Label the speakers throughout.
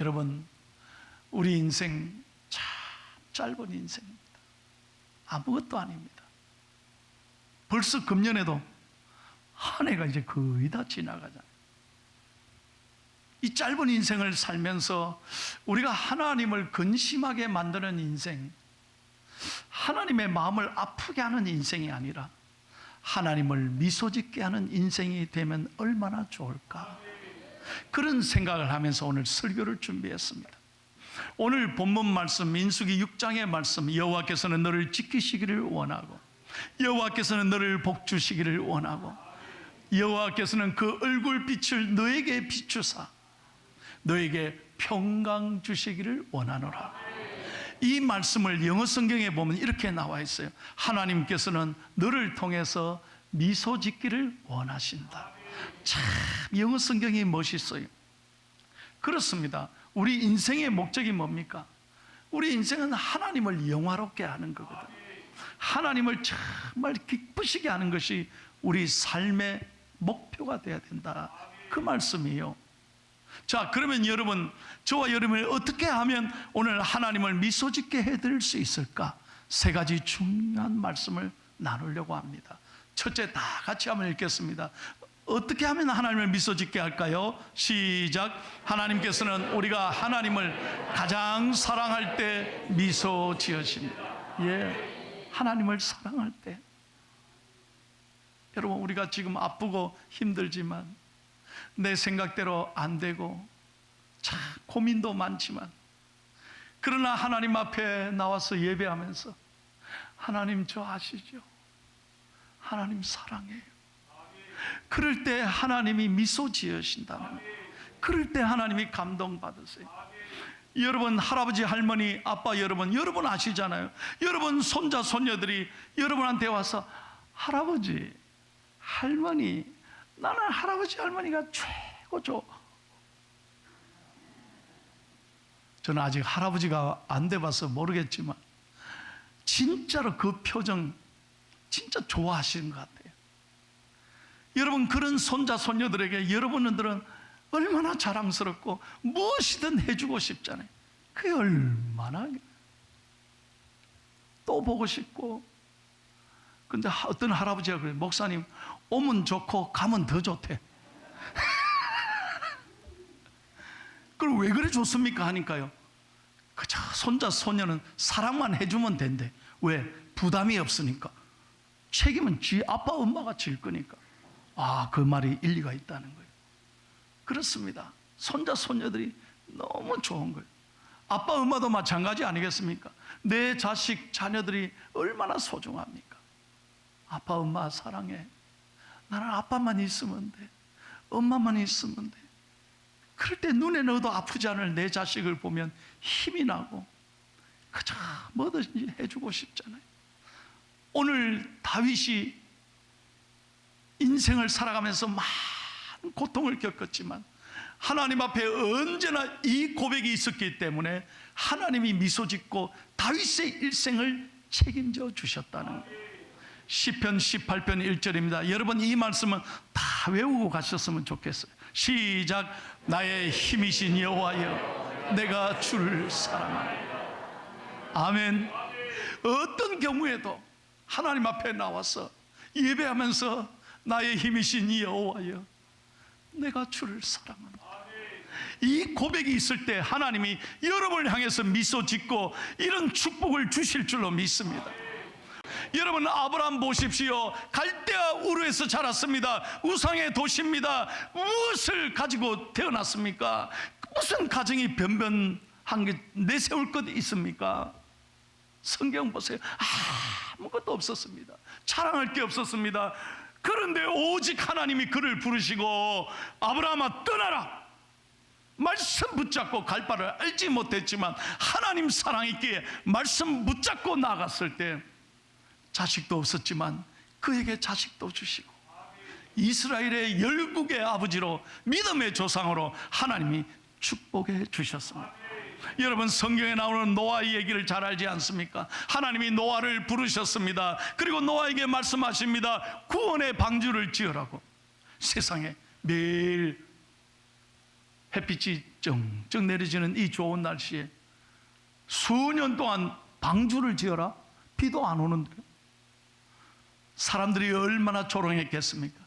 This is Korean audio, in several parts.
Speaker 1: 여러분, 우리 인생 참 짧은 인생입니다. 아무것도 아닙니다. 벌써 금년에도 한 해가 이제 거의 다 지나가잖아요. 이 짧은 인생을 살면서 우리가 하나님을 근심하게 만드는 인생, 하나님의 마음을 아프게 하는 인생이 아니라 하나님을 미소 짓게 하는 인생이 되면 얼마나 좋을까? 그런 생각을 하면서 오늘 설교를 준비했습니다. 오늘 본문 말씀 민수기 6장의 말씀 여호와께서는 너를 지키시기를 원하고 여호와께서는 너를 복 주시기를 원하고 여호와께서는 그 얼굴 빛을 너에게 비추사 너에게 평강 주시기를 원하노라. 이 말씀을 영어 성경에 보면 이렇게 나와 있어요. 하나님께서는 너를 통해서 미소 짓기를 원하신다. 참 영어 성경이 멋있어요. 그렇습니다. 우리 인생의 목적이 뭡니까? 우리 인생은 하나님을 영화롭게 하는 거거든요. 하나님을 정말 기쁘시게 하는 것이 우리 삶의 목표가 되어야 된다. 그 말씀이에요. 자, 그러면 여러분, 저와 여러분이 어떻게 하면 오늘 하나님을 미소 짓게 해 드릴 수 있을까? 세 가지 중요한 말씀을 나누려고 합니다. 첫째, 다 같이 한번 읽겠습니다. 어떻게 하면 하나님을 미소 짓게 할까요? 시작. 하나님께서는 우리가 하나님을 가장 사랑할 때 미소 지으십니다. 예. 하나님을 사랑할 때. 여러분, 우리가 지금 아프고 힘들지만 내 생각대로 안 되고 참 고민도 많지만 그러나 하나님 앞에 나와서 예배하면서 하나님 저 아시죠? 하나님 사랑해요. 그럴 때 하나님이 미소 지으신다는. 그럴 때 하나님이 감동받으세요. 여러분 할아버지 할머니 아빠 여러분 여러분 아시잖아요. 여러분 손자 손녀들이 여러분한테 와서 할아버지 할머니 나는 할아버지 할머니가 최고죠. 저는 아직 할아버지가 안 돼봐서 모르겠지만 진짜로 그 표정 진짜 좋아하시는 것 같아요. 여러분 그런 손자 손녀들에게 여러분들은 얼마나 자랑스럽고 무엇이든 해주고 싶잖아요. 그게 얼마나 또 보고 싶고 근데 하- 어떤 할아버지가 그래 목사님 오면 좋고 가면 더 좋대. 그럼 왜 그래 좋습니까 하니까요. 그저 손자 손녀는 사랑만 해주면 된대. 왜 부담이 없으니까 책임은 지 아빠 엄마가 질 거니까. 아 그 말이 일리가 있다는 거예요. 그렇습니다. 손자 손녀들이 너무 좋은 거예요. 아빠 엄마도 마찬가지 아니겠습니까? 내 자식 자녀들이 얼마나 소중합니까? 아빠 엄마 사랑해. 나는 아빠만 있으면 돼. 엄마만 있으면 돼. 그럴 때 눈에 넣어도 아프지 않을 내 자식을 보면 힘이 나고 그저 뭐든지 해주고 싶잖아요. 오늘 다윗이 인생을 살아가면서 많은 고통을 겪었지만 하나님 앞에 언제나 이 고백이 있었기 때문에 하나님이 미소 짓고 다윗의 일생을 책임져 주셨다는 거예요. 시편 18편 1절입니다. 여러분 이 말씀은 다 외우고 가셨으면 좋겠어요. 시작 나의 힘이신 여호와여 내가 주를 사랑하노라. 아멘. 어떤 경우에도 하나님 앞에 나와서 예배하면서 나의 힘이신 여호와여 내가 주를 사랑한다. 이 고백이 있을 때 하나님이 여러분을 향해서 미소 짓고 이런 축복을 주실 줄로 믿습니다. 여러분 아브라함 보십시오. 갈대아 우르에서 자랐습니다. 우상의 도시입니다. 무엇을 가지고 태어났습니까? 무슨 가정이 변변한 게 내세울 것 있습니까? 성경 보세요. 아무것도 없었습니다. 자랑할 게 없었습니다. 그런데 오직 하나님이 그를 부르시고 아브라함아 떠나라. 말씀 붙잡고 갈 바를 알지 못했지만 하나님 사랑 있기에 말씀 붙잡고 나갔을 때 자식도 없었지만 그에게 자식도 주시고 이스라엘의 열국의 아버지로 믿음의 조상으로 하나님이 축복해 주셨습니다. 여러분 성경에 나오는 노아의 얘기를 잘 알지 않습니까? 하나님이 노아를 부르셨습니다. 그리고 노아에게 말씀하십니다. 구원의 방주를 지으라고. 세상에 매일 햇빛이 쩡쩡 내려지는 이 좋은 날씨에 수년 동안 방주를 지어라 비도 안 오는데 사람들이 얼마나 조롱했겠습니까?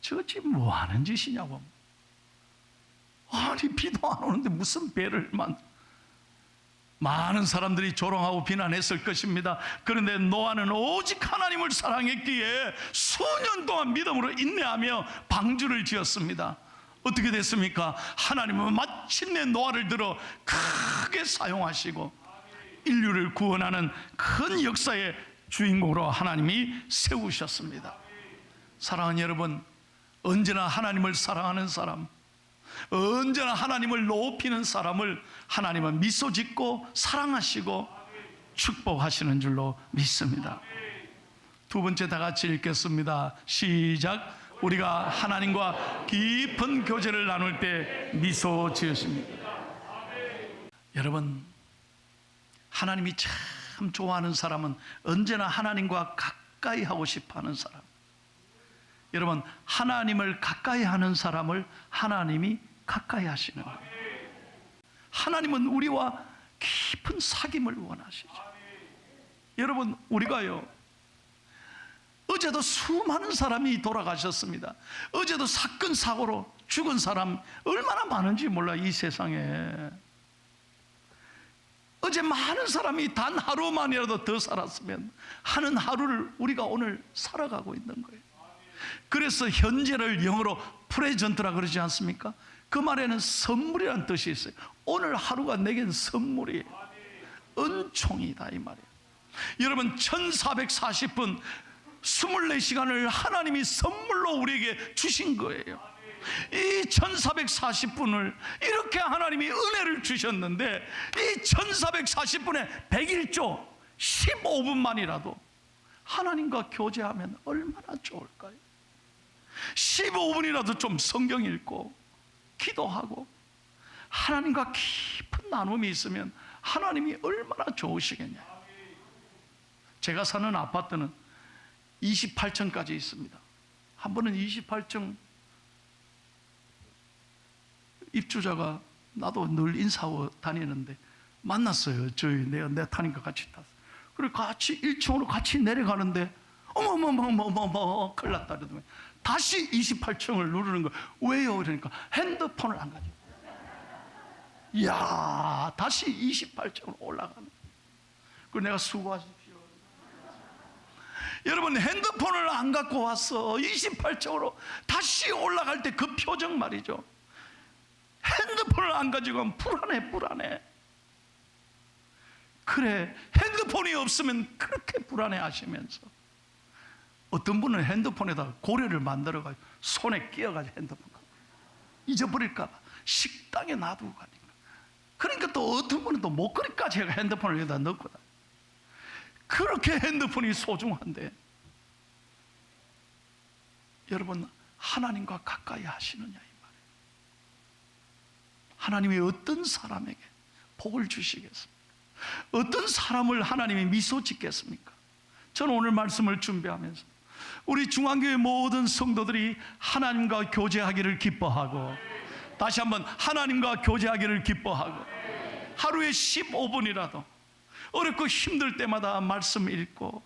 Speaker 1: 저지 뭐 하는 짓이냐고. 아니 비도 안 오는데 무슨 배를 만 많은 사람들이 조롱하고 비난했을 것입니다. 그런데 노아는 오직 하나님을 사랑했기에 수년 동안 믿음으로 인내하며 방주를 지었습니다. 어떻게 됐습니까? 하나님은 마침내 노아를 들어 크게 사용하시고 인류를 구원하는 큰 역사의 주인공으로 하나님이 세우셨습니다. 사랑하는 여러분, 언제나 하나님을 사랑하는 사람, 언제나 하나님을 높이는 사람을 하나님은 미소 짓고 사랑하시고 축복하시는 줄로 믿습니다. 두 번째 다 같이 읽겠습니다. 시작. 우리가 하나님과 깊은 교제를 나눌 때 미소 지으십니다. 여러분, 하나님이 참 좋아하는 사람은 언제나 하나님과 가까이 하고 싶어 하는 사람. 여러분, 하나님을 가까이 하는 사람을 하나님이 가까이 하시는. 하나님은 우리와 깊은 사귐을 원하시죠. 여러분, 우리가요, 어제도 수많은 사람이 돌아가셨습니다. 어제도 사건, 사고로 죽은 사람 얼마나 많은지 몰라, 이 세상에. 어제 많은 사람이 단 하루만이라도 더 살았으면 하는 하루를 우리가 오늘 살아가고 있는 거예요. 그래서 현재를 영어로 프레젠트라 그러지 않습니까? 그 말에는 선물이라는 뜻이 있어요. 오늘 하루가 내겐 선물이에요. 은총이다 이 말이에요. 여러분 1440분 24시간을 하나님이 선물로 우리에게 주신 거예요. 이 1440분을 이렇게 하나님이 은혜를 주셨는데 이 1440분에 101조 15분만이라도 하나님과 교제하면 얼마나 좋을까요? 15분이라도 좀 성경 읽고 기도하고 하나님과 깊은 나눔이 있으면 하나님이 얼마나 좋으시겠냐. 제가 사는 아파트는 28층까지 있습니다. 한 번은 28층 입주자가 나도 늘 인사하고 다니는데 만났어요. 저희 내가 내 타니까 같이 탔어. 그리고 같이 1층으로 같이 내려가는데 어머머머머머머 큰일 났다 그러더니 다시 28층을 누르는 거. 왜요? 그러니까 핸드폰을 안 가지고. 이야 다시 28층으로 올라가는 그 내가 수고하십시오. 여러분 핸드폰을 안 갖고 왔어 28층으로 다시 올라갈 때 그 표정 말이죠. 핸드폰을 안 가지고 불안해 불안해. 그래 핸드폰이 없으면 그렇게 불안해 하시면서 어떤 분은 핸드폰에다 고래를 만들어 가지고 손에 끼어 가지고 핸드폰 잊어버릴까 봐 식당에 놔두고 가니까 그러니까 또 어떤 분은 또 목걸이까지 해가 핸드폰을 여기다 넣고 다 그렇게 핸드폰이 소중한데 여러분 하나님과 가까이 하시느냐 이 말이에요 하나님이 어떤 사람에게 복을 주시겠습니까? 어떤 사람을 하나님이 미소 짓겠습니까? 저는 오늘 말씀을 준비하면서 우리 중앙교회 모든 성도들이 하나님과 교제하기를 기뻐하고 다시 한번 하나님과 교제하기를 기뻐하고 하루에 15분이라도 어렵고 힘들 때마다 말씀 읽고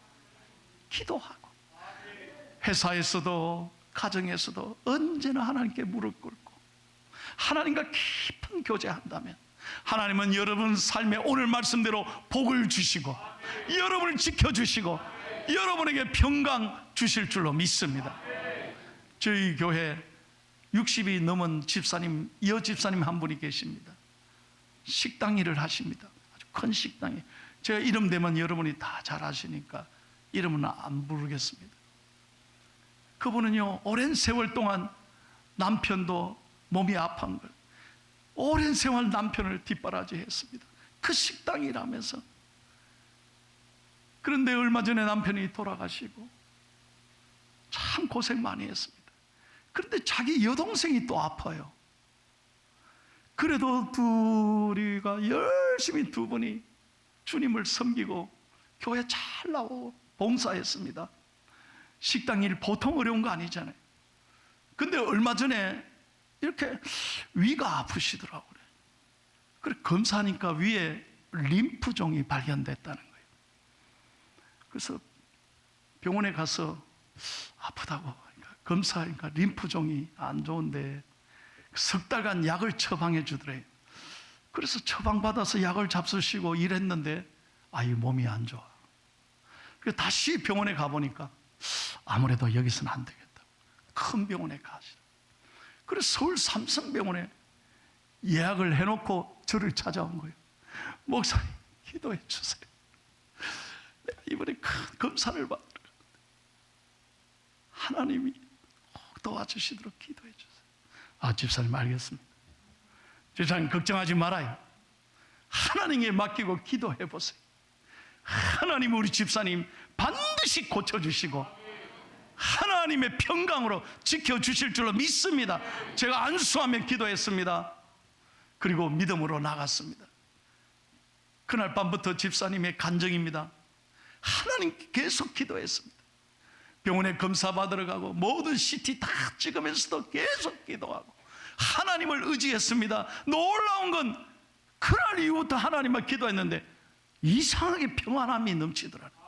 Speaker 1: 기도하고 회사에서도 가정에서도 언제나 하나님께 무릎 꿇고 하나님과 깊은 교제한다면 하나님은 여러분 삶에 오늘 말씀대로 복을 주시고 여러분을 지켜주시고 여러분에게 평강 주실 줄로 믿습니다. 저희 교회 60이 넘은 집사님, 여 집사님 한 분이 계십니다. 식당 일을 하십니다. 아주 큰 식당에. 제가 이름 되면 여러분이 다 잘 아시니까 이름은 안 부르겠습니다. 그분은요, 오랜 세월 동안 남편도 몸이 아픈 걸, 오랜 세월 남편을 뒷바라지 했습니다. 그 식당 일하면서. 그런데 얼마 전에 남편이 돌아가시고 참 고생 많이 했습니다. 그런데 자기 여동생이 또 아파요. 그래도 둘이가 열심히 두 분이 주님을 섬기고 교회 잘 나오고 봉사했습니다. 식당 일 보통 어려운 거 아니잖아요. 근데 얼마 전에 이렇게 위가 아프시더라고요. 검사하니까 위에 림프종이 발견됐다는 거예요. 그래서 병원에 가서 아프다고 그러니까 검사하니까 림프종이 안 좋은데 석 달간 약을 처방해 주더래요. 그래서 처방받아서 약을 잡수시고 일했는데 아이 몸이 안 좋아. 그래서 다시 병원에 가보니까 아무래도 여기서는 안 되겠다. 큰 병원에 가시라. 그래서 서울 삼성병원에 예약을 해놓고 저를 찾아온 거예요. 목사님, 기도해 주세요. 이번에 큰 검사를 받으러 하나님이 꼭 도와주시도록 기도해 주세요. 아, 집사님 알겠습니다. 집사님 걱정하지 말아요. 하나님께 맡기고 기도해 보세요. 하나님 우리 집사님 반드시 고쳐주시고 하나님의 평강으로 지켜주실 줄로 믿습니다. 제가 안수하며 기도했습니다. 그리고 믿음으로 나갔습니다. 그날 밤부터 집사님의 간정입니다. 하나님께 계속 기도했습니다. 병원에 검사 받으러 가고 모든 CT 다 찍으면서도 계속 기도하고 하나님을 의지했습니다. 놀라운 건 그날 이후부터 하나님만 기도했는데 이상하게 평안함이 넘치더라고요.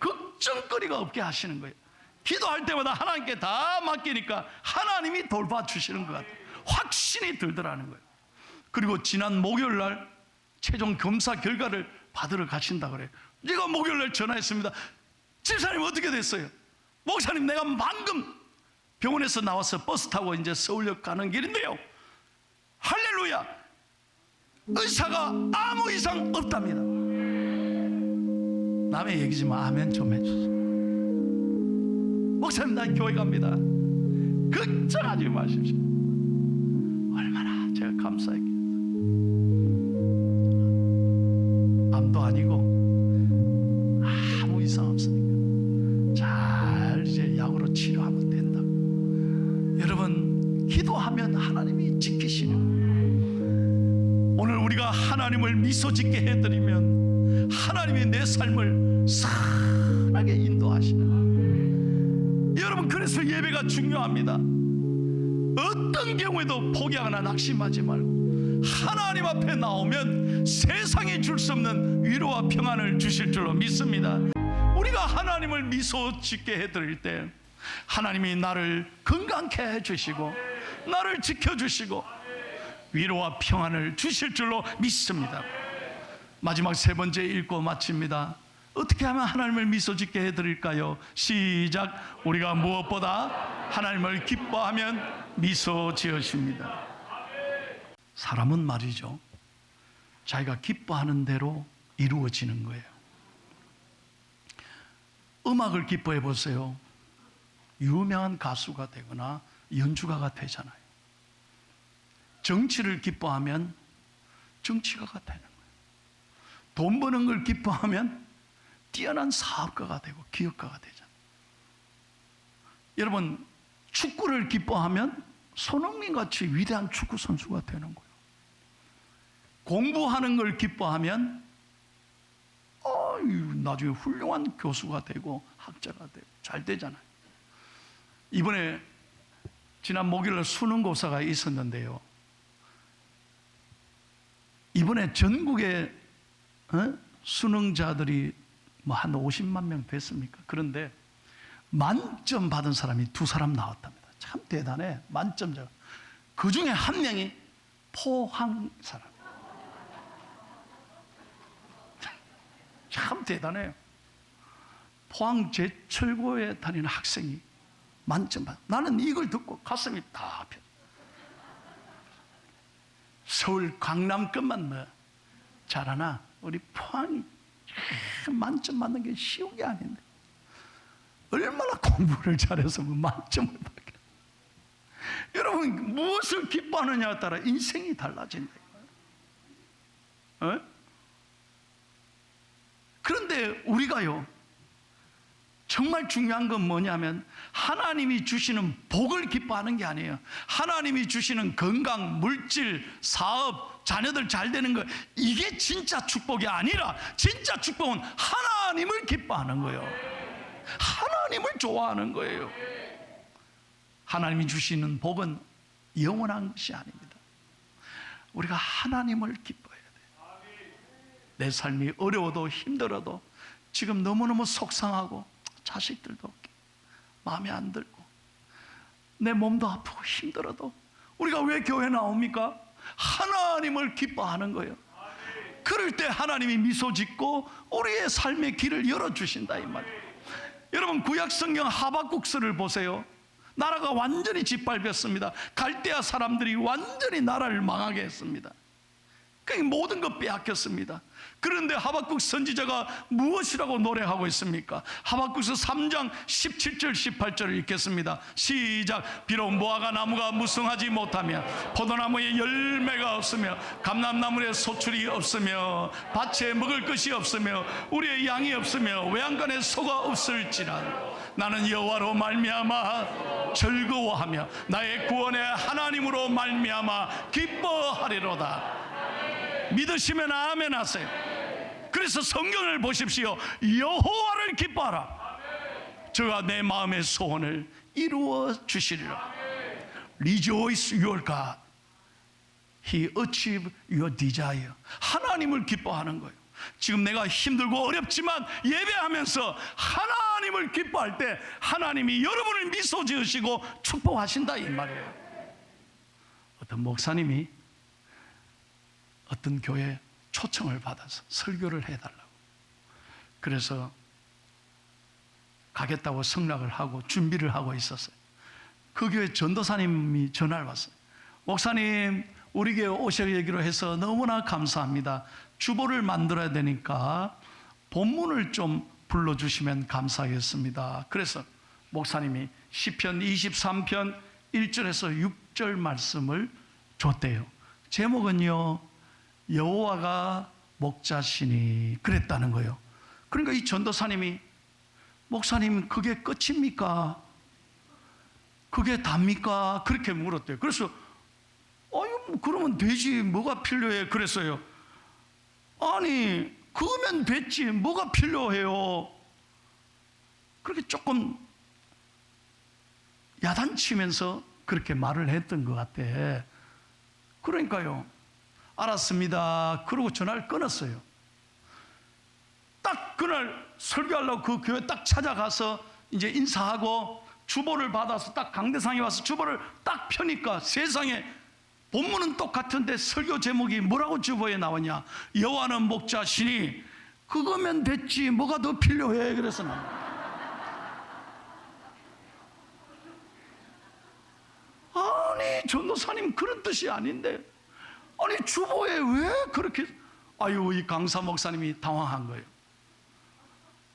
Speaker 1: 걱정거리가 없게 하시는 거예요. 기도할 때마다 하나님께 다 맡기니까 하나님이 돌봐 주시는 것 같아요. 확신이 들더라는 거예요. 그리고 지난 목요일 날 최종 검사 결과를 받으러 가신다 그래요. 제가 목요일 날 전화했습니다. 집사님 어떻게 됐어요? 목사님 내가 방금 병원에서 나와서 버스 타고 이제 서울역 가는 길인데요. 할렐루야! 의사가 아무 이상 없답니다. 남의 얘기지만 아멘 좀 해주세요. 목사님 난 교회 갑니다. 걱정하지 마십시오. 얼마나 제가 감사했겠어요. 암도 아니고 아무 이상 없으니까 잘 이제 약으로 치료하면 된다. 여러분 기도하면 하나님이 지키시는. 오늘 우리가 하나님을 미소 짓게 해드리면 하나님이 내 삶을 선하게 인도하시는. 여러분 그래서 예배가 중요합니다. 어떤 경우에도 포기하거나 낙심하지 말고 하나님 앞에 나오면 세상이 줄 수 없는 위로와 평안을 주실 줄로 믿습니다. 우리가 하나님을 미소 짓게 해드릴 때 하나님이 나를 건강케 해주시고 나를 지켜주시고 위로와 평안을 주실 줄로 믿습니다. 마지막 세 번째 읽고 마칩니다. 어떻게 하면 하나님을 미소 짓게 해드릴까요? 시작. 우리가 무엇보다 하나님을 기뻐하면 미소 지으십니다. 사람은 말이죠. 자기가 기뻐하는 대로 이루어지는 거예요. 음악을 기뻐해 보세요. 유명한 가수가 되거나 연주가가 되잖아요. 정치를 기뻐하면 정치가가 되는 거예요. 돈 버는 걸 기뻐하면 뛰어난 사업가가 되고 기업가가 되잖아요. 여러분, 축구를 기뻐하면 손흥민 같이 위대한 축구 선수가 되는 거예요. 공부하는 걸 기뻐하면 어유 나중에 훌륭한 교수가 되고 학자가 되고 잘 되잖아요. 이번에 지난 목요일 수능고사가 있었는데요. 이번에 전국에 어? 수능자들이 뭐 한 50만 명 됐습니까? 그런데 만점 받은 사람이 두 사람 나왔답니다. 참 대단해. 만점자. 그 중에 한 명이 포항 사람. 참 대단해요. 포항 제철고에 다니는 학생이 만점 받. 나는 이걸 듣고 가슴이 다 펴. 서울 강남권만 뭐 잘하나 우리 포항이 만점 받는 게 쉬운 게 아닌데 얼마나 공부를 잘해서 그 만점을 받게 여러분 무엇을 기뻐하느냐에 따라 인생이 달라진다 어? 그런데 우리가요 정말 중요한 건 뭐냐면 하나님이 주시는 복을 기뻐하는 게 아니에요. 하나님이 주시는 건강, 물질, 사업, 자녀들 잘 되는 거 이게 진짜 축복이 아니라 진짜 축복은 하나님을 기뻐하는 거예요. 하나님을 좋아하는 거예요. 하나님이 주시는 복은 영원한 것이 아닙니다. 우리가 하나님을 기뻐해요. 내 삶이 어려워도 힘들어도 지금 너무너무 속상하고 자식들도 없게 마음에 안 들고 내 몸도 아프고 힘들어도 우리가 왜 교회 나옵니까? 하나님을 기뻐하는 거예요. 그럴 때 하나님이 미소 짓고 우리의 삶의 길을 열어주신다 이 말이에요. 여러분 구약 성경 하박국서를 보세요. 나라가 완전히 짓밟혔습니다. 갈대아 사람들이 완전히 나라를 망하게 했습니다. 그 모든 것 빼앗겼습니다. 그런데 하박국 선지자가 무엇이라고 노래하고 있습니까? 하박국서 3장 17절 18절을 읽겠습니다. 시작. 비록 무화과 나무가 무성하지 못하며 포도나무에 열매가 없으며 감람나무에 소출이 없으며 밭에 먹을 것이 없으며 우리의 양이 없으며 외양간에 소가 없을지라 나는 여호와로 말미암아 즐거워하며 나의 구원의 하나님으로 말미암아 기뻐하리로다. 믿으시면 아멘 하세요. 그래서 성경을 보십시오. 여호와를 기뻐하라. 저가 내 마음의 소원을 이루어 주시리라. Rejoice your God. He achieve your desire. 하나님을 기뻐하는 거예요. 지금 내가 힘들고 어렵지만 예배하면서 하나님을 기뻐할 때 하나님이 여러분을 미소 지으시고 축복하신다 이 말이에요. 어떤 목사님이 어떤 교회 초청을 받아서 설교를 해달라고. 그래서 가겠다고 승낙을 하고 준비를 하고 있었어요. 그 교회 전도사님이 전화를 왔어요. 목사님, 우리 교회 오셔기로 해서 너무나 감사합니다. 주보를 만들어야 되니까 본문을 좀 불러주시면 감사하겠습니다. 그래서 목사님이 시편 23편 1절에서 6절 말씀을 줬대요. 제목은요. 여호와가 목자시니 그랬다는 거예요. 그러니까 이 전도사님이 목사님 그게 끝입니까? 그게 답니까? 그렇게 물었대요. 그래서 아유 뭐 그러면 되지 뭐가 필요해 그랬어요. 아니 그거면 됐지 뭐가 필요해요? 그렇게 조금 야단치면서 그렇게 말을 했던 것 같아. 그러니까요. 알았습니다. 그러고 전화를 끊었어요. 딱 그날 설교하려고 그 교회 딱 찾아가서 이제 인사하고 주보를 받아서 딱 강대상에 와서 주보를 딱 펴니까 세상에 본문은 똑같은데 설교 제목이 뭐라고 주보에 나오냐? 여호와는 목자시니 그거면 됐지 뭐가 더 필요해 그래서 나. 아니 전도사님 그런 뜻이 아닌데 아니 주보에 왜 그렇게 아유 이 강사 목사님이 당황한 거예요.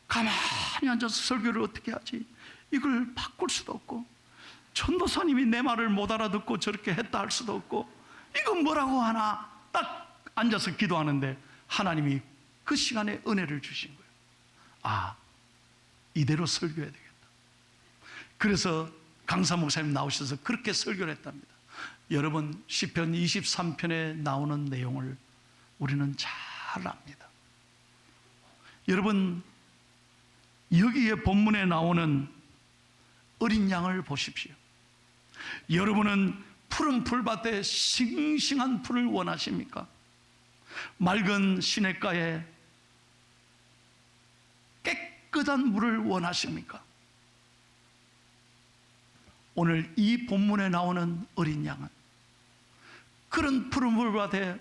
Speaker 1: 가만히 앉아서 설교를 어떻게 하지? 이걸 바꿀 수도 없고 전도사님이 내 말을 못 알아듣고 저렇게 했다 할 수도 없고 이건 뭐라고 하나 딱 앉아서 기도하는데 하나님이 그 시간에 은혜를 주신 거예요. 아 이대로 설교해야 되겠다. 그래서 강사 목사님 나오셔서 그렇게 설교를 했답니다. 여러분 시편 23편에 나오는 내용을 우리는 잘 압니다. 여러분 여기에 본문에 나오는 어린 양을 보십시오. 여러분은 푸른 풀밭에 싱싱한 풀을 원하십니까? 맑은 시냇가에 깨끗한 물을 원하십니까? 오늘 이 본문에 나오는 어린 양은 그런 푸른 풀밭에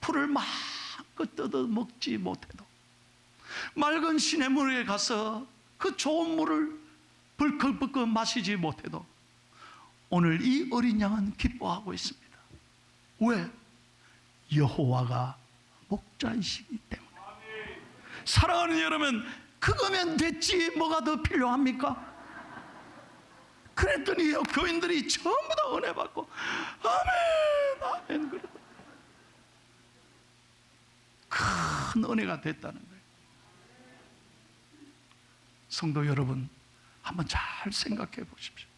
Speaker 1: 풀을 마음껏 뜯어 먹지 못해도 맑은 시냇물에 가서 그 좋은 물을 벌컥벌컥 마시지 못해도 오늘 이 어린 양은 기뻐하고 있습니다. 왜? 여호와가 목자이시기 때문에. 사랑하는 여러분, 그거면 됐지 뭐가 더 필요합니까? 그랬더니 교인들이 전부 다 은혜 받고 아멘 큰 은혜가 됐다는 거예요. 성도 여러분, 한번 잘 생각해 보십시오.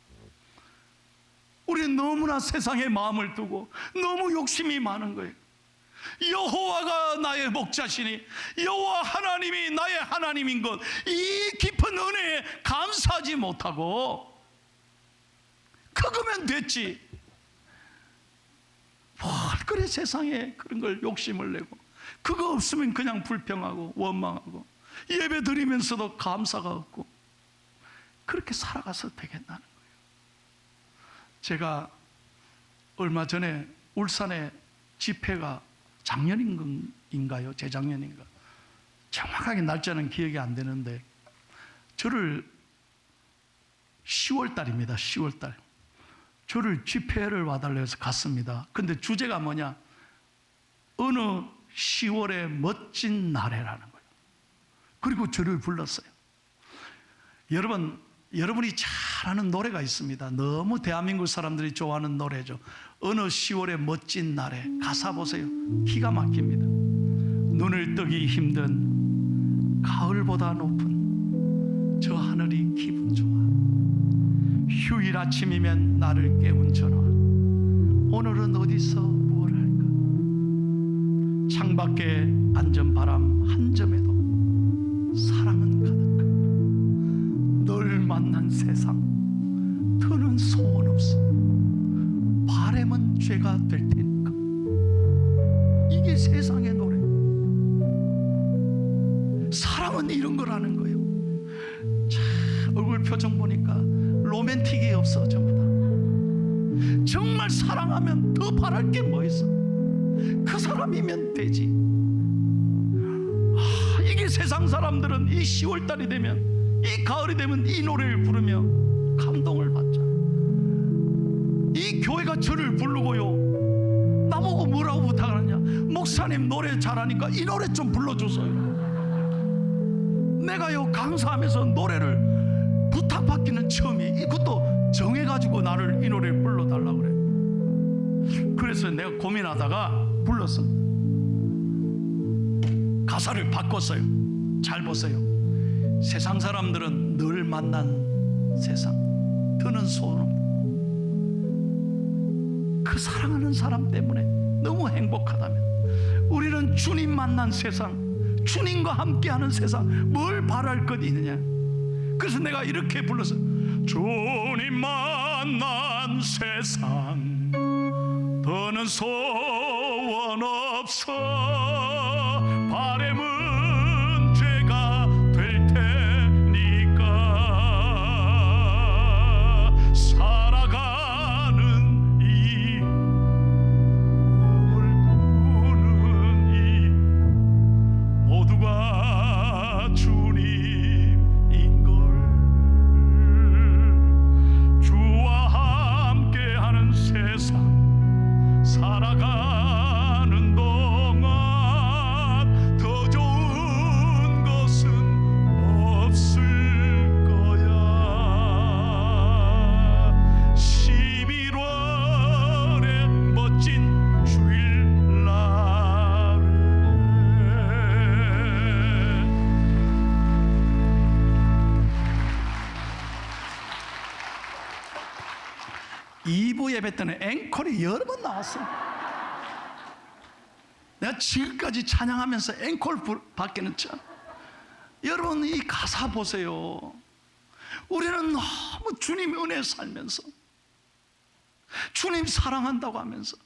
Speaker 1: 우리는 너무나 세상에 마음을 두고 너무 욕심이 많은 거예요. 여호와가 나의 목자시니 여호와 하나님이 나의 하나님인 것 이 깊은 은혜에 감사하지 못하고 그거면 됐지. 뭘 그래 세상에 그런 걸 욕심을 내고 그거 없으면 그냥 불평하고 원망하고 예배 드리면서도 감사가 없고 그렇게 살아가서 되겠다는 거예요. 제가 얼마 전에 울산에 집회가 작년인가요? 재작년인가? 정확하게 날짜는 기억이 안 되는데 저를 10월 달입니다. 10월 달. 저를 집회를 와달라 해서 갔습니다. 근데 주제가 뭐냐? 어느 10월의 멋진 날에라는 거예요. 그리고 저를 불렀어요. 여러분, 여러분이 잘 아는 노래가 있습니다. 너무 대한민국 사람들이 좋아하는 노래죠. 어느 10월의 멋진 날에 가사 보세요. 기가 막힙니다. 눈을 뜨기 힘든 가을보다 높은 저 하늘이 좋아. 휴일 아침이면 나를 깨운 전화. 오늘은 어디서 뭘 할까? 창밖에 안전 바람 한 점에도 사랑은 가득한 널 만난 세상. 더는 소원 없어. 바램은 죄가 될 테니까. 이게 세상의 노래. 사랑은 이런 거라는 거예요. 자, 얼굴 표정 보니까 로맨틱이 없어 전부 다 정말 사랑하면 더 바랄 게 뭐 있어? 그 사람이면 되지. 아, 이게 세상 사람들은 이 10월 달이 되면 이 가을이 되면 이 노래를 부르며 감동을 받자 이 교회가 저를 부르고요. 나보고 뭐라고 부탁하느냐? 목사님 노래 잘하니까 이 노래 좀 불러줘서요. 내가요 강사하면서 노래를 부탁받기는 처음이 이것도 정해가지고 나를 이 노래를 불러달라고 그래. 그래서 내가 고민하다가 불렀습니다 가사를 바꿨어요. 잘 보세요. 세상 사람들은 늘 만난 세상 드는 소름. 그 사랑하는 사람 때문에 너무 행복하다면 우리는 주님 만난 세상 주님과 함께하는 세상 뭘 바랄 것 있느냐 그래서 내가 이렇게 불렀어요. 주님 만난 세상 더는 소원 없어 2부 예배 때는 앵콜이 여러 번 나왔어요. 내가 지금까지 찬양하면서 앵콜 부- 받기는 참. 여러분 이 가사 보세요. 우리는 너무 주님 은혜 살면서 주님 사랑한다고 하면서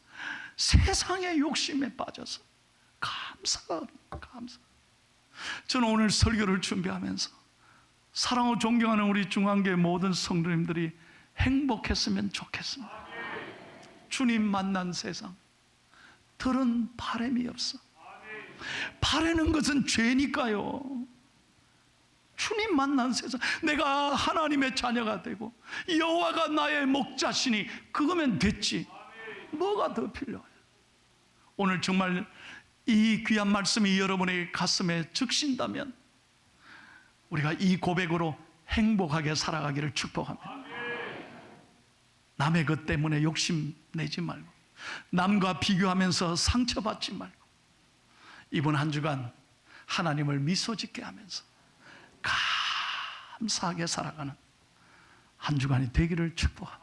Speaker 1: 세상의 욕심에 빠져서 감사가 감사. 저는 오늘 설교를 준비하면서 사랑하고 존경하는 우리 중앙교회 모든 성도님들이 행복했으면 좋겠습니다. 주님 만난 세상 들은 바람이 없어. 바라는 것은 죄니까요. 주님 만난 세상 내가 하나님의 자녀가 되고 여호와가 나의 목자시니 그거면 됐지. 뭐가 더 필요해요? 오늘 정말 이 귀한 말씀이 여러분의 가슴에 적신다면 우리가 이 고백으로 행복하게 살아가기를 축복합니다. 남의 것 때문에 욕심 내지 말고 남과 비교하면서 상처받지 말고 이번 한 주간 하나님을 미소 짓게 하면서 감사하게 살아가는 한 주간이 되기를 축복합니다.